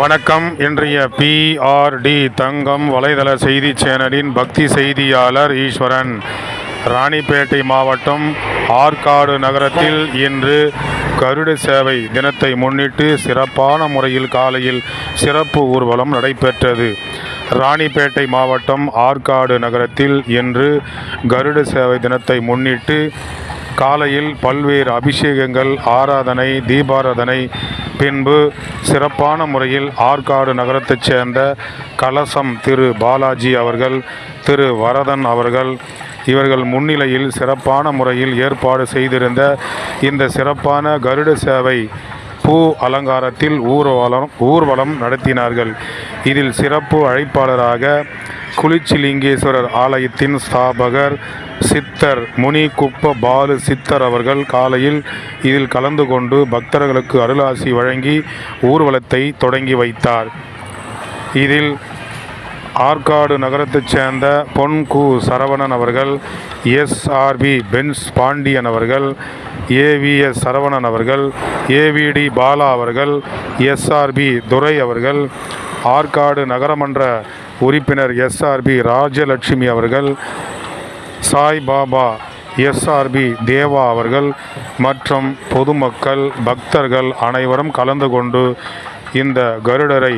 வணக்கம். இன்றைய பிஆர்டி தங்கம் வலைதள செய்தி சேனலின் பக்தி செய்தியாளர் ஈஸ்வரன். ராணிப்பேட்டை மாவட்டம் ஆற்காடு நகரத்தில் இன்று கருட சேவை தினத்தை முன்னிட்டு சிறப்பான முறையில் காலையில் சிறப்பு ஊர்வலம் நடைபெற்றது. ராணிப்பேட்டை மாவட்டம் ஆற்காடு நகரத்தில் இன்று கருட சேவை தினத்தை முன்னிட்டு காலையில் பல்வேறு அபிஷேகங்கள் ஆராதனை தீபாராதனை பின்பு சிறப்பான முறையில் ஆற்காடு நகரத்தைச் சேர்ந்த கலசம் திரு பாலாஜி அவர்கள் திரு வரதன் அவர்கள் இவர்கள் முன்னிலையில் சிறப்பான முறையில் ஏற்பாடு செய்திருந்த இந்த சிறப்பான கருட சேவை பூ அலங்காரத்தில் ஊர்வலம் ஊர்வலம் நடத்தினார்கள். இதில் சிறப்பு அழைப்பாளராக குளிச்சிலிங்கேஸ்வரர் ஆலயத்தின் ஸ்தாபகர் சித்தர் முனி குப்ப பாலு சித்தர் அவர்கள் காலையில் இதில் கலந்து கொண்டு பக்தர்களுக்கு அருளாசி வழங்கி ஊர்வலத்தை தொடங்கி வைத்தார். இதில் ஆற்காடு நகரத்தைச் சேர்ந்த பொன் கு சரவணன் அவர்கள் எஸ்ஆர்பி பென்ஸ் பாண்டியன் அவர்கள் ஏவிஎஸ் சரவணன் அவர்கள் ஏவிடி பாலா அவர்கள் எஸ்ஆர்பி துரை அவர்கள் ஆற்காடு நகரமன்ற உறுப்பினர் எஸ்ஆர்பி ராஜலட்சுமி அவர்கள் சாய் பாபா எஸ்ஆர்பி தேவா அவர்கள் மற்றும் பொதுமக்கள் பக்தர்கள் அனைவரும் கலந்து கொண்டு இந்த கருடரை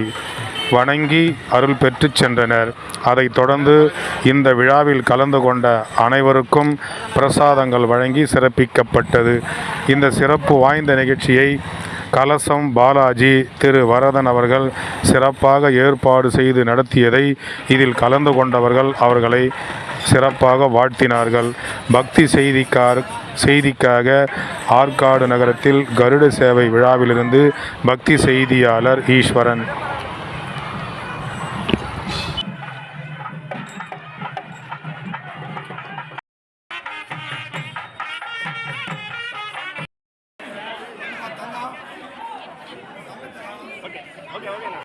வணங்கி அருள் பெற்றுச் சென்றனர். அதைத் தொடர்ந்து இந்த விழாவில் கலந்து கொண்ட அனைவருக்கும் பிரசாதங்கள் வழங்கி சிறப்பிக்கப்பட்டது. இந்த சிறப்பு வாய்ந்த நிகழ்ச்சியை கலசம் பாலாஜி திரு வரதன் அவர்கள் சிறப்பாக ஏற்பாடு செய்து நடத்தியதை இதில் கலந்து கொண்டவர்கள் அவர்களை சிறப்பாக வாழ்த்தினார்கள். பக்தி செய்திக்கார் செய்திக்காக ஆற்காடு நகரத்தில் கருட சேவை விழாவிலிருந்து பக்தி செய்தியாளர் ஈஸ்வரன். okok